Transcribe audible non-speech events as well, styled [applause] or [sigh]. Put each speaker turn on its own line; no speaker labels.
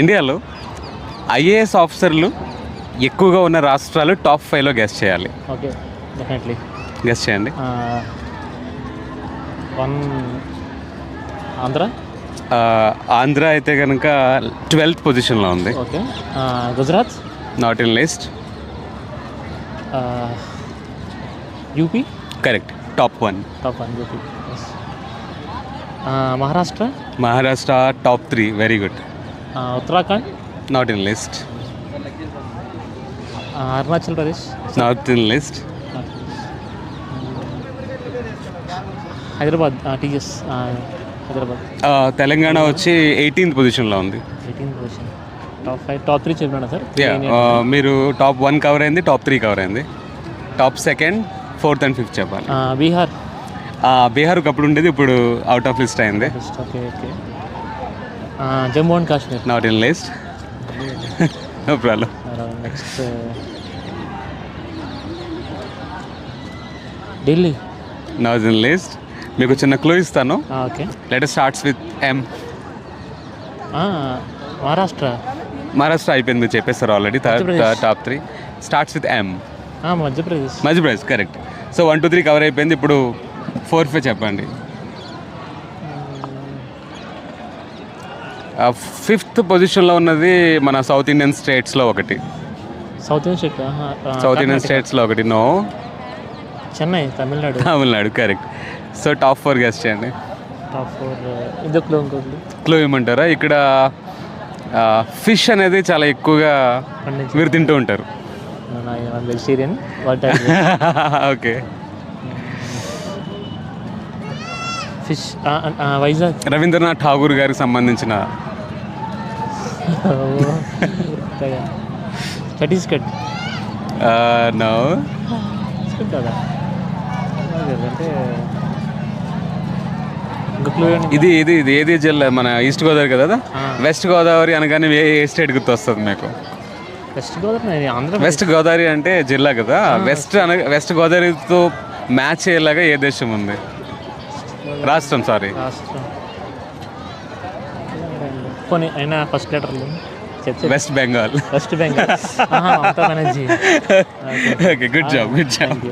ఇండియాలో ఐఏఎస్ ఆఫీసర్లు ఎక్కువగా ఉన్న రాష్ట్రాలు టాప్ ఫైవ్లో గెస్ట్ చేయాలి.
Okay definitely.
గెస్ట్ చేయండి.
వన్ ఆంధ్ర?
ఆంధ్ర అయితే కనుక ట్వెల్త్ పొజిషన్లో ఉంది.
Okay Gujarat?
Not in list
UP?
Correct top one
top one UP. Maharashtra?
Maharashtra top three very good
Uttarakhand?
Not in list
Arunachal Pradesh?
Not in list
Hyderabad TS Hyderabad.
Telangana వచ్చి eighteenth పొజిషన్లో ఉంది.
Eighteen position top five top three చెప్పినా sir?
మీరు top one cover అయింది top three cover అయింది. Top second fourth and fifth చెప్పాలి.
బీహార్?
ఆ, బీహార్కి అప్పుడు ఉండేది ఇప్పుడు అవుట్ ఆఫ్ లిస్ట్ అయింది.
Okay okay Jammu and Kashmir.
Not in list no problem
next Delhi
not in list మీకు చిన్న క్లూ ఇస్తాను.
Okay
let starts with M
Maharashtra
Maharashtra అయిపోయింది మీరు చెప్పేస్తారు already. Top three starts with M
Madhya Pradesh
Madhya Pradesh correct so one two three cover అయిపోయింది. ఇప్పుడు four five చెప్పండి. Fifth పొజిషన్లో ఉన్నది మన సౌత్ ఇండియన్ స్టేట్స్లో ఒకటి.
South Indian state
south Indian స్టేట్స్లో ఒకటి no
Chennai Tamil Nadu
Tamil Nadu correct so top four guess చేయండి.
టాప్ ఫోర్ ఇదొకలో ఇంకోటి?
క్లో ఏమంటారా? ఇక్కడ ఫిష్ అనేది చాలా ఎక్కువగా మీరు తింటూ ఉంటారు.
Vegetarian
okay [laughs]
fish Vizag.
Rabindranath Tagore గారికి సంబంధించిన
ఛత్తీస్గఢ్
నో
ఛత్తీస్గఢ్ కదా అంటే ఇంకా క్లూ
ఇది ఇది ఇది ఏది జిల్లా? మన ఈస్ట్ గోదావరి కదా. వెస్ట్ గోదావరి అనగానే ఏ ఏ స్టేట్ గుర్తు వస్తుంది మీకు
వెస్ట్ గోదావరి ఆంధ్రప్రదేశ్
వెస్ట్ గోదావరి అంటే జిల్లా కదా? వెస్ట్ అన వెస్ట్ గోదావరితో మ్యాచ్ అయ్యేలాగా ఏ దేశం ఉంది? రాష్ట్రం సారీ
రాష్ట్రం. పోనీ అయినా ఫస్ట్ లెటర్లు చెప్తే
West Bengal
West Bengal Mamata Banerjee.
Okay good job good job